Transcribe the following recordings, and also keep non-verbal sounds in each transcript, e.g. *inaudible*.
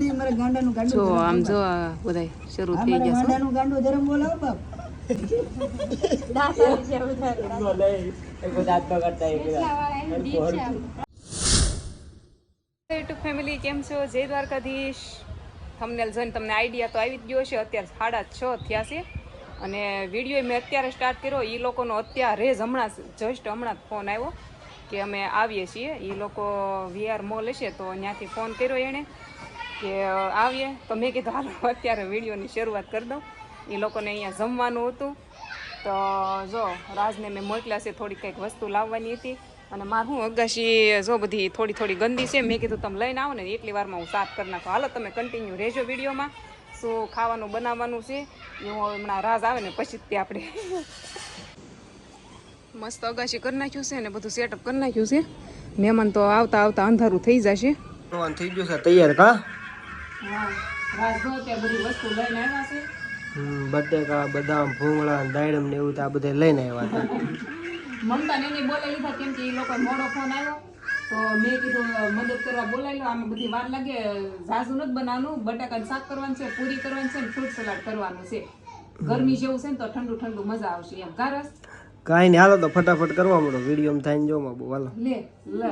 દીધી મારે ગાંડાનું ગાંડું જો આમ જો બધાય શરૂ થઈ ગયા છે. ગાંડાનું ગાંડું ધરમ બોલાવો બાપ. યુટ્યુબ ફેમિલી કેમ છો? જય દ્વારકાધીશ. થમનેલ જોઈને તમને આઈડિયા તો આવી જ ગયો છે. અત્યારે સાડા છ થયા છે. અને વીડિયો મેં અત્યારે સ્ટાર્ટ કર્યો. એ લોકોનો અત્યારે જ હમણાં જસ્ટ હમણાં જ ફોન આવ્યો કે અમે આવીએ છીએ. એ લોકો વીઆર મોલ હશે તો ત્યાંથી ફોન કર્યો એણે. કે આવીએ તો મેં કીધું, હાલો, અત્યારે વિડીયોની શરૂઆત કરી દઉં. એ લોકોને અહીંયા જમવાનું હતું. તો જો, રાજને મેં મોકલ્યા છે થોડી કંઈક વસ્તુ લાવવાની હતી. અને મારે હું અગાશી જો બધી થોડી થોડી ગંદી છે, મેં કીધું, તમે લઈને આવો ને, એટલી વારમાં હું સાફ કરી નાખું. હાલો, તમે કન્ટિન્યુ રહેજો વિડીયોમાં, શું ખાવાનું બનાવવાનું છે? એ હું હમણાં રાજ આવે ને, પછી તે આપણે *laughs* મસ્ત અગાશી કરી નાખ્યું છે ને, બધું સેટઅપ કરી નાખ્યું છે. મહેમાન તો આવતા આવતા અંધારું થઈ જશે. તૈયાર કા? હા રાજ જો ત્યાં બધી વસ્તુ લઈને આવ્યા છે. બટેકા બદામ ભૂંગળા દાડમ ને એવું તો આ બધે લઈને આવ્યા હતા. મમતા ને બોલાવી લીધા કેમ કે એ લોકો મોડો ફોન આવ્યો. તો મેં કીધું મદદ કરવા બોલાવી લો આમાં બધી વાર લાગે. ઝાઝુ નથી બનાવવાનું બટાકાનું શાક કરવાનું છે પૂરી કરવાની છે ને ફ્રૂટ સલાડ કરવાનું છે. ગરમી જેવું છે ને તો ઠંડુ ઠંડુ મજા આવશે એમ. ગારસ કાંઈ નહીં હાલો તો ફટાફટ કરવા મળો. વીડિયો થાય જો માં બહુ હાલો. લે લે.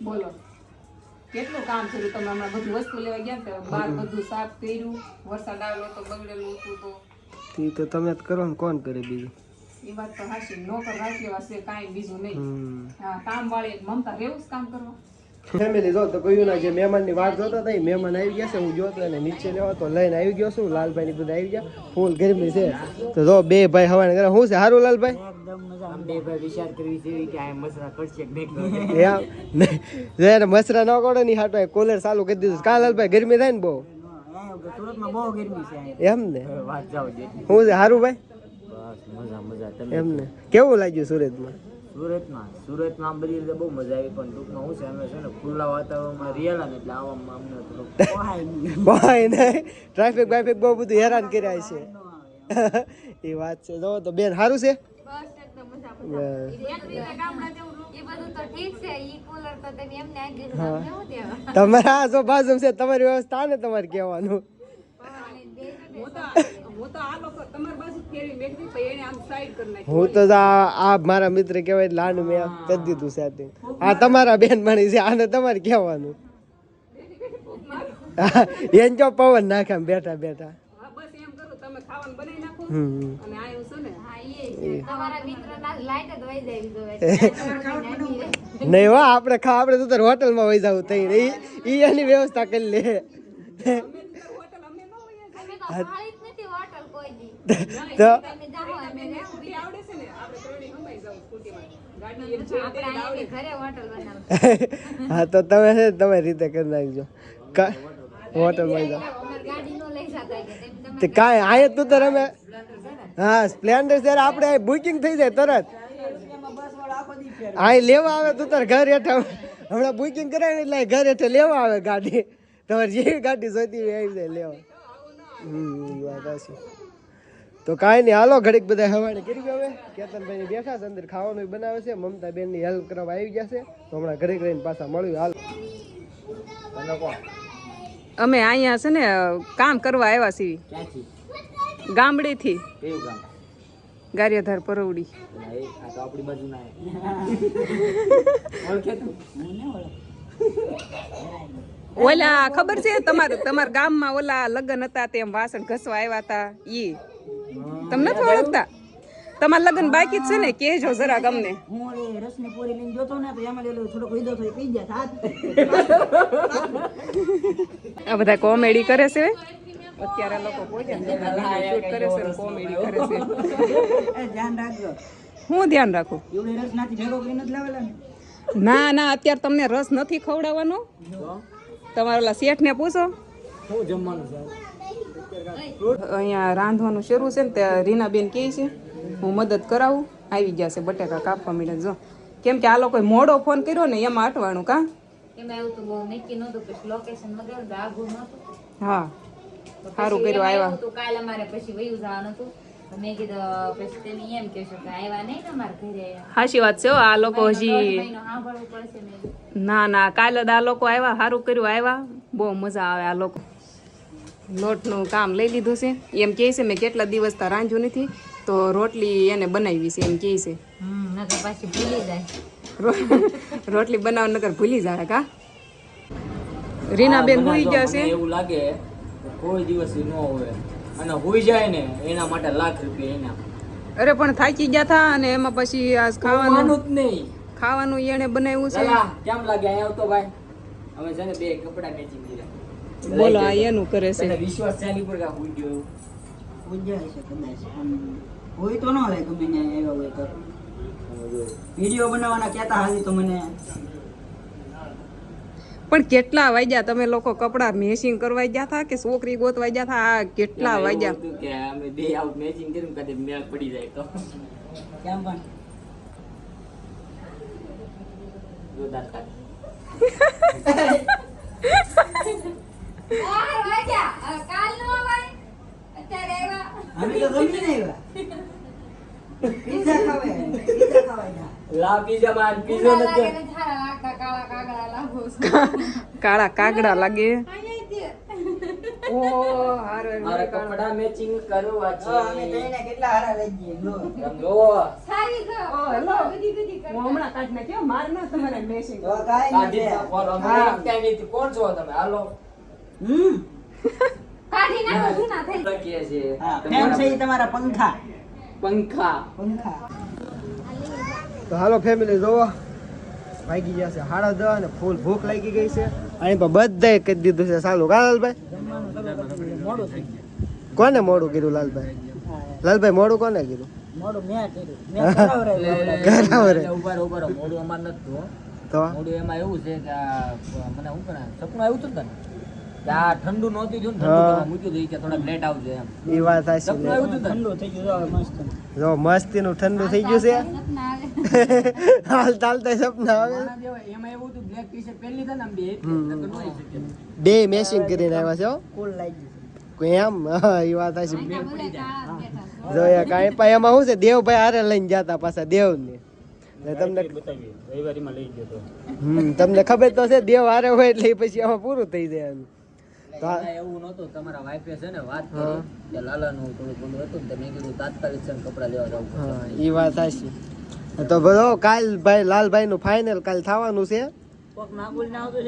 બોલો. કેટલું કામ કર્યું તમે હમણાં બધું વસ્તુ લેવા ગયા તો બહાર બધું સાફ કર્યું વરસાદ આવેલો તો બગડેલું હતું તો. તો તમે જ કરો ને કોણ કરે બીજું? એ વાત તો હાશી નોકર રાખી વાસે કાંઈ બીજું નહીં. હા કામ વાળી મમતા રહેવું જ કામ કરવા. ફેમિલી જો તો કહ્યું ના જે મહેમાનની વાત જોતા હતા મહેમાન આવી ગયા છે હું જોતો એને નીચે લેવા તો લઈને આવી ગયો છું લાલભાઈ ની બધા આવી ગયા. ફૂલ ગરમી છે. તો જો બે ભાઈ હવાને કરે શું છે સારું લાલભાઈ? એમ નહીં. જો એને મસરા ન કરો ને હાટો કોલર ચાલુ કરી દીધું કા લાલભાઈ ગરમી થાય ને બહુ. એમ ને? શું છે સારું ભાઈ? એમ ને. કેવું લાગ્યું સુરતમાં? સુરતમાં સુરતમાં બધી રીતે બહુ મજા આવી પણ ટૂંકમાં હું છે અમે છે ને ખુલ્લા વાતાવરણમાં ને એટલે આવવામાં અમને થોડુંક *laughs* પોહાય નહીં. ટ્રાફિક બાફિક બહુ બધું હેરાન કર્યા છે. *laughs* એ વાત છે. જો તો બેન સારું છે. તમારે આ છે તમારી વ્યવસ્થા ને તમારે કહેવાનું. હું તો આ મારા મિત્ર કહેવાય એટલે મેં કરી દીધું સેટિંગ આ તમારા બેન મણી છે આને તમારે કહેવાનું. એન જો પવન નાખે બેઠા બેઠા. બસ એમ કરો તમે ખાવાનું અને આ એવું છે ને નહીં હો આપણે ખા આપણે તો તાર હોટલમાં વહી જવું થઈ રહી ઈ એની વ્યવસ્થા કરી લે. તો સ્કૂટી આવડે છે ને આપણે ત્રણેય હમાઈ જાવ સ્કૂટીમાં. ગાડી એક છે તે આવડે. હા તો તમે તમે તમારી રીતે કરી નાખજો. હોટલ હોટલમાં જાઓ. તે કાંઈ આયે તું તો રમે હા, સ્પ્લેન્ડર ત્યારે આપણે બુકિંગ થઈ જાય તરત. અહીં લેવા આવે તું તાર ઘર હેઠે હમણાં બુકિંગ કરાય એટલે ઘર હેઠે લેવા આવે ગાડી. તમારે જેવી ગાડી જોઈતી હોય આવી જાય લેવા. હમ વાત હશે તો કાંઈ નહીં, હાલો ઘડીક બધા હવાને કરી હવે. કેતનભાઈ બેઠા છે, અંદર ખાવાનું બનાવે છે. મમતા બેનની હેલ્પ કરવા આવી ગયા છે. તો હમણાં ઘડીક રહીને પાછા મળ્યું. હાલ. અમે અહીંયા છે ને કામ કરવા આવ્યા છીએ. ક્યાંથી? ગામડેથી. ગારિયાધાર પરવડી. *laughs* *laughs* ઓલા ખબર છે તમારે? તમારા ગામમાં ઓલા લગ્ન હતા તેમ વાસણ ઘસવા આવ્યા હતા ઈ. તમને નથી ઓળખતા? તમારા લગ્ન બાકી જ છે ને? કેજો જરા ગમને. હું ઓલી રસની પૂરી લઈને જોતો ને તો એમાં લેલો થોડોક વિધો તો પી ગયા હાથ આ બધા કોમેડી કરે છે અત્યારે લોકો છે. શૂટ કરે છે કોમેડી કરે છે. એ ધ્યાન રાખજો. હું ધ્યાન રાખું? એવડી રસ નાથી ભેગો કરીને જ લાવેલા ને. ના ના અત્યારે તમને રસ નથી ખવડાવવાનો? તમારા ઓલા શેઠને પૂછો. શું જમવાનું અહીંયા રાંધવાનું શરૂ છે ને ત્યાં રીનાબેન કહે છે. હું મદદ કરાવું. આવી ગયા છે બટાકા કાપવા મીડા જો. કેમ કે આ લોકોએ મોડો ફોન કર્યો ને એમાં અટવાનું કા? હા. સારું કર્યું આવ્યા. કાલે અમારે પછી વયું જવાનું હતું. કે હાશી વાત છે હો, આ લોકો હજી. ના ના કાલે આ લોકો આવ્યા સારું કર્યું આવ્યા. બહુ મજા આવે આ લોકો. લોટનું કામ લઈ લીધું છે. એમ કહે છે મેં કેટલા દિવસ તા રાંધ્યું નથી. તો રોટલી એને બનાવી છે એમ કહે છે. પાછી ભૂલી જાય. રોટલી બનાવવા નકર ભૂલી જાય કા? રીનાબેન હોઈ ગયા છે. એવું લાગે કોઈ દિવસ ન હોય. અને હોઈ જાય ને એના માટે લાખ રૂપિયા એના. અરે પણ થાકી ગયા હતા અને એમાં પછી આ ખાવાનું માનું જ નહીં. ખાવાનું એને બનાવ્યું છે. કેમ લાગે? અહીંયા આવતો ભાઈ. અમે છે ને બે કપડા મેચિંગ દીધા. બોલો આ એનું કરે છે. વિશ્વાસ ચાલી પર કા હોઈ ગયો? એવું? જાય છે કદાચ. હોય તો ન હોય ગમે ને આવ્યા હોય તો. વીડિયો બનાવવાના કહેતા હાલી તો મને. પણ કેટલા વાગ્યા તમે લોકો કપડા મેચિંગ કરવા ગયા હતા કે છોકરી ગોતવા ગયા હતા? આ કેટલા વાગ્યા? કે અમે બે આવું મેચિંગ કર્યું કદે મેળ પડી જાય તો. કેમ પણ? જોરદાર કાઢ. *laughs* અમે તો જમીને આવ્યા. પીઝા ખાવા પીઝા ખાવા લા પીઝા માં પીઝો નથી. કાળા કાગડા લાગે ઓ હારે મારે કપડા મેચિંગ કરવા અમે છે કેટલા હારા લઈ હમણાં કાઢ માર ના તમારે મેચિંગ તો કાંઈ નહીં. અમે. કોણ છો તમે? હાલો. હમ. લખીએ છીએ હા કેમ છે ઈ તમારા પંખા? પંખા. પંખા. તો હાલો ફેમિલી જોવો. વાગી ગયા છે સાડા દસ અને ફૂલ ભૂખ લાગી ગઈ છે. પણ બધાએ કરી દીધું છે સારું કા લાલભાઈ? મોડું કોને મોડું કીધું લાલભાઈ? લાલભાઈ મોડું કોને કીધું મોડું તો? મોઢું એમાં એવું છે કે મને સપનું આવ્યું હતું ને તને? કે આ ઠંડુ નહોતું થયું ઠંડુ મૂક્યું હતું કે થોડાક લેટ આવજો એમ. એ વાત સાચી આવ્યું હતું તને? ઠંડુ થઈ ગયું જો મસ્ત. જો મસ્તીનું ઠંડુ થઈ ગયું છે. હાલ ચાલતા સપના આવે. *laughs* એમાં એવું હતું બ્લેક ટી શર્ટ પહેરી લીધા ને આમ બે. બે મેચિંગ કરીને આવ્યા છે? કુલ લાગી કોઈ એમ? *laughs* હા એ વાત સાચી જો એ કાંઈ પણ એમાં શું છે? દેવભાઈ હારે લઈને જતા પાછા દેવને. ને તમને હમ તમને ખબર તો છે દેવ હારે હોય એટલે પછી આમાં પૂરું થઈ જાય એવું નહોતું તમારા વાઈફે છે ને વાત કરી કે લાલાનું થોડું થોડું હતું ને મેં કીધું તાત્કાલિક છે કપડાં લેવા જવું હા એ વાત સાચી. તો બધો કાલ ભાઈ લાલભાઈ નું ફાઇનલ કાલ થવાનું છે. કોક નાગુલ ના છે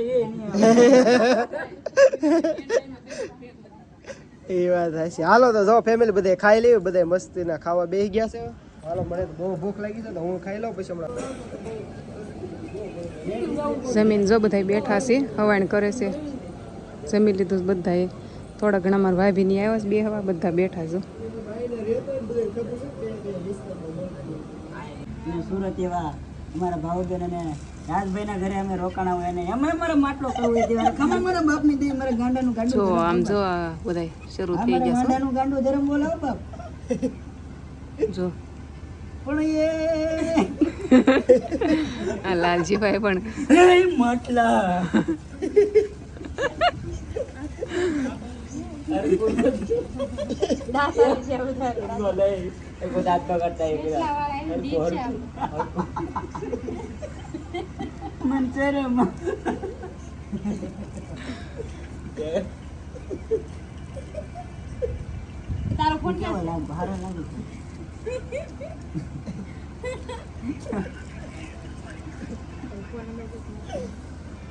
એ *laughs* વાત સાચી. હાલો તો જો ફેમિલી બધે ખાઈ લેવી બધે મસ્તીના ખાવા બેસી ગયા છે. હાલો મને તો બહુ ભૂખ લાગી છે તો હું ખાઈ લઉં પછી હમણાં. જમીન જો બધા બેઠા છે હવાણ કરે છે. જમી લીધું બધાએ. થોડા ઘણા મારા ભાઈ ભીની આવ્યા છે બે હવા બધા બેઠા છો. સુરત એવા અમારા ભાવબેન અને રાજભાઈના ઘરે અમે રોકાણા હોય અને અમે અમારે માટલો કરવો ખબર મારા બાપની દે મારા ગાંડાનું ગાંડું જો આમ જો આ બધા શરૂ થઈ ગયા ગાંડાનું ગાંડું ધરમ બોલાવો બાપ. જો. પણ એ *laughs* આ લાલજીભાઈ પણ માટલા. *laughs* શરમ કેવો લાગે? ભારે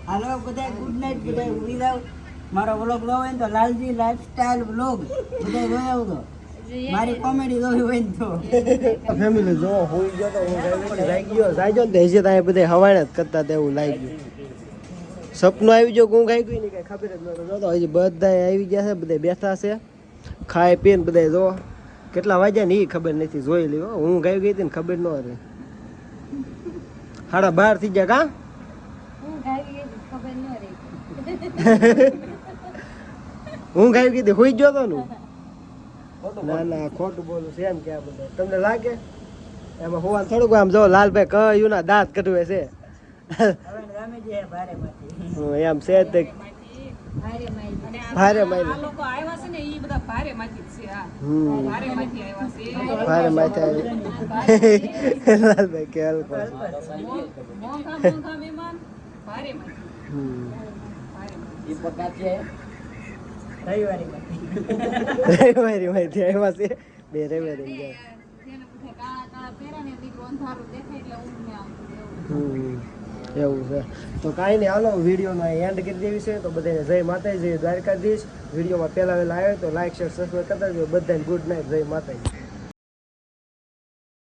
હાલો બધા ગુડ નાઇટ બધા ઉડી જાવ મારો વ્લોગ જોવો હોય ને તો લાલજી લાઈફસ્ટાઈલ વ્લોગ બધા જોઈ આવજો મારી કોમેડી જોવી હોય ને તો. ફેમિલી જો હોઈ ગયો તો હું જાય ગયો જાગ્યો ને તો હજી ત્યાં બધે હવાણ જ કરતા તેવું લાગ્યું. લાગી ગયું સપનું આવી ગયો હું ગાઈ ગઈ ને કઈ ખબર જ નતો જોતો હજી બધા આવી ગયા છે બધા બેઠા છે. ખાઈ પીને બધા જો. કેટલા વાગ્યા ને એ ખબર નથી જોઈ લી હો. હું ગાઈ ગઈ હતી ને ખબર ન રહી સાડા બાર થઈ ગયા કા? હું ગાઈ ગઈ *laughs* હતી હોઈ ગયો તો ને? ના ના ખોટું બોલું છે એમ કે આ બધા. તમને લાગે? એમાં હોવા થોડુંક આમ જો લાલભાઈ કયું ના દાંત કઢવે છે. હે હું એમ છે તે. ભારે ભારે જ છે ભારે માંથી આવી. *laughs* લાલભાઈ કે ભારે માંથી હમ ભારે માંથી એ પકાતી રવિવારી. રવિવારી માંથી આવ્યા છે. બે રવિવારી હમ, એવું છે. તો કાંઈ નહીં, હાલો વિડીયોનો એન્ડ કરી દેવી છે. તો બધાને જય માતાજી, જય દ્વારકાધીશ. વિડીયોમાં પહેલા વહેલા આવ્યો તો લાઈક શેર સબસ્ક્રાઈબ કરતા બધાને ગુડ નાઇટ જય માતાજી.